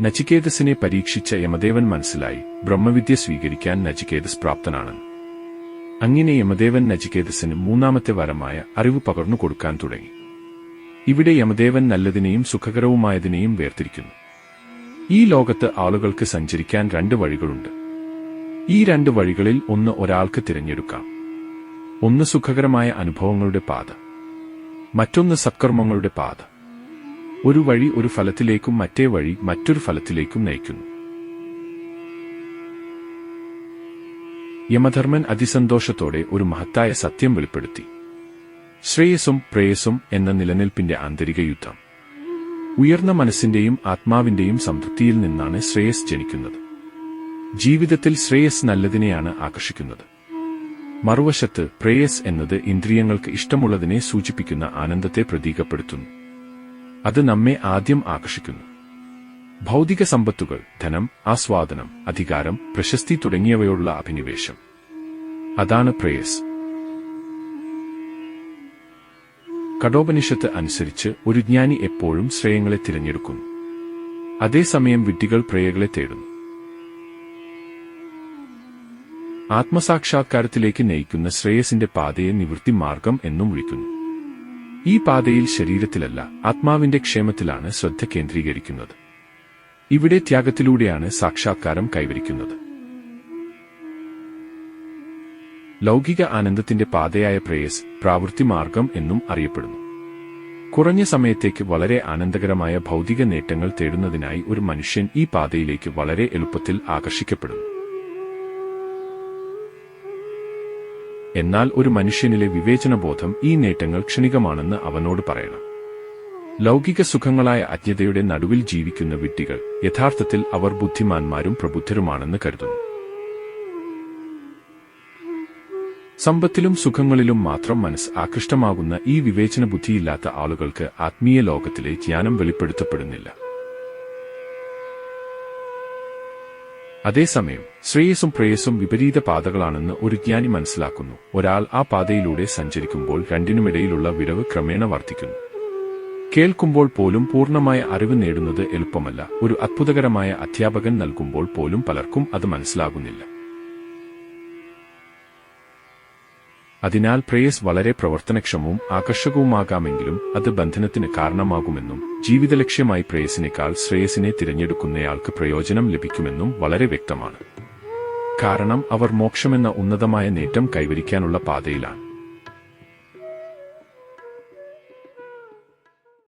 നചികേതസിനെ പരീക്ഷിച്ച യമദേവൻ മനസ്സിലായി. ബ്രഹ്മവിദ്യ സ്വീകരിക്കാൻ നചികേതസ് പ്രാപ്തനാണ്. അങ്ങനെ യമദേവൻ നചികേതസിന് മൂന്നാമത്തെ വരമായ അറിവ് പകർന്നു കൊടുക്കാൻ തുടങ്ങി. ഇവിടെ യമദേവൻ നല്ലതിനെയും സുഖകരവുമായതിനെയും വേർതിരിക്കുന്നു. ഈ ലോകത്ത് ആളുകൾക്ക് സഞ്ചരിക്കാൻ രണ്ട് വഴികളുണ്ട്. ഈ രണ്ട് വഴികളിൽ ഒന്ന് ഒരാൾക്ക് തിരഞ്ഞെടുക്കാം. ഒന്ന് സുഖകരമായ അനുഭവങ്ങളുടെ പാത. മറ്റൊന്ന് സത്കർമ്മങ്ങളുടെ പാത. ഒരു വഴി ഒരു ഫലത്തിലേക്കും മറ്റേ വഴി മറ്റൊരു ഫലത്തിലേക്കും നയിക്കുന്നു. യമധർമ്മൻ അതിസന്തോഷത്തോടെ ഒരു മഹത്തായ സത്യം വെളിപ്പെടുത്തി. ശ്രേയസ്സും പ്രേയസ്സും എന്ന നിലനിൽപ്പിന്റെ ആന്തരിക യുദ്ധം. ഉയർന്ന മനസ്സിന്റെയും ആത്മാവിന്റെയും സംതൃപ്തിയിൽ നിന്നാണ് ശ്രേയസ് ജനിക്കുന്നത്. ജീവിതത്തിൽ ശ്രേയസ് നല്ലതിനെയാണ് ആകർഷിക്കുന്നത്. മറുവശത്ത് പ്രേയസ് എന്നത് ഇന്ദ്രിയങ്ങൾക്ക് ഇഷ്ടമുള്ളതിനെ സൂചിപ്പിക്കുന്ന ആനന്ദത്തെ പ്രതീകപ്പെടുത്തുന്നു. അത് നമ്മെ ആദ്യം ആകർഷിക്കുന്നു. ഭൗതിക സമ്പത്തുകൾ ധനം ആസ്വാദനം അധികാരം പ്രശസ്തി തുടങ്ങിയവയുള്ള അഭിനിവേശം. അതാണ് പ്രേയസ്. കഠോപനിഷത്ത് അനുസരിച്ച് ഒരു ജ്ഞാനി എപ്പോഴും ശ്രേയങ്ങളെ തിരഞ്ഞെടുക്കുന്നു. അതേസമയം വിഡ്ഢികൾ പ്രേയകളെ തേടുന്നു. ആത്മസാക്ഷാത്കാരത്തിലേക്ക് നയിക്കുന്ന ശ്രേയസിന്റെ പാതയെ നിവൃത്തി മാർഗം എന്നും വിളിക്കുന്നു. ഈ പാതയിൽ ശരീരത്തിലല്ല ആത്മാവിന്റെ ക്ഷേമത്തിലാണ് ശ്രദ്ധ കേന്ദ്രീകരിക്കുന്നത്. ഇവിടെ ത്യാഗത്തിലൂടെയാണ് സാക്ഷാത്കാരം കൈവരിക്കുന്നത്. ലൗകിക ആനന്ദത്തിന്റെ പാതയായ പ്രേയസ് പ്രാവൃത്തി മാർഗം എന്നും അറിയപ്പെടുന്നു. കുറഞ്ഞ സമയത്തേക്ക് വളരെ ആനന്ദകരമായ ഭൗതിക നേട്ടങ്ങൾ തേടുന്നതിനായി ഒരു മനുഷ്യൻ ഈ പാതയിലേക്ക് വളരെ എളുപ്പത്തിൽ ആകർഷിക്കപ്പെടുന്നു. എന്നാൽ ഒരു മനുഷ്യനിലെ വിവേചനബോധം ഈ നേട്ടങ്ങൾ ക്ഷണികമാണെന്ന് അവനോട് പറയണം. ലൗകിക സുഖങ്ങളായ അജ്ഞതയുടെ നടുവിൽ ജീവിക്കുന്ന വ്യക്തികൾ യഥാർത്ഥത്തിൽ അവർ ബുദ്ധിമാന്മാരും പ്രബുദ്ധരുമാണെന്ന് കരുതുന്നു. സമ്പത്തിലും സുഖങ്ങളിലും മാത്രം മനസ്സ് ആകൃഷ്ടമാകുന്ന ഈ വിവേചന ബുദ്ധിയില്ലാത്ത ആളുകൾക്ക് ആത്മീയ ലോകത്തിലെ ജ്ഞാനം വെളിപ്പെടുത്തപ്പെടുന്നില്ല. അതേസമയം ശ്രേയസും പ്രേയസും വിപരീത പാതകളാണെന്ന് ഒരു ജ്ഞാനി മനസ്സിലാക്കുന്നു. ഒരാൾ ആ പാതയിലൂടെ സഞ്ചരിക്കുമ്പോൾ രണ്ടിനുമിടയിലുള്ള വിടവ് ക്രമേണ വർദ്ധിക്കുന്നു. കേൾക്കുമ്പോൾ പോലും പൂർണമായ അറിവ് നേടുന്നത് എളുപ്പമല്ല. ഒരു അത്ഭുതകരമായ അധ്യാപകൻ നൽകുമ്പോൾ പോലും പലർക്കും അത് മനസ്സിലാകുന്നില്ല. അതിനാൽ പ്രേയസ് വളരെ പ്രവർത്തനക്ഷമവും ആകർഷകവുമാകാമെങ്കിലും അത് ബന്ധനത്തിന് കാരണമാകുമെന്നും ജീവിതലക്ഷ്യമായി പ്രേയസിനേക്കാൾ ശ്രേയസിനെ തിരഞ്ഞെടുക്കുന്നയാൾക്ക് പ്രയോജനം ലഭിക്കുമെന്നും വളരെ വ്യക്തമാണ്. കാരണം അവർ മോക്ഷമെന്ന ഉന്നതമായ നേട്ടം കൈവരിക്കാനുള്ള പാതയിലാണ്.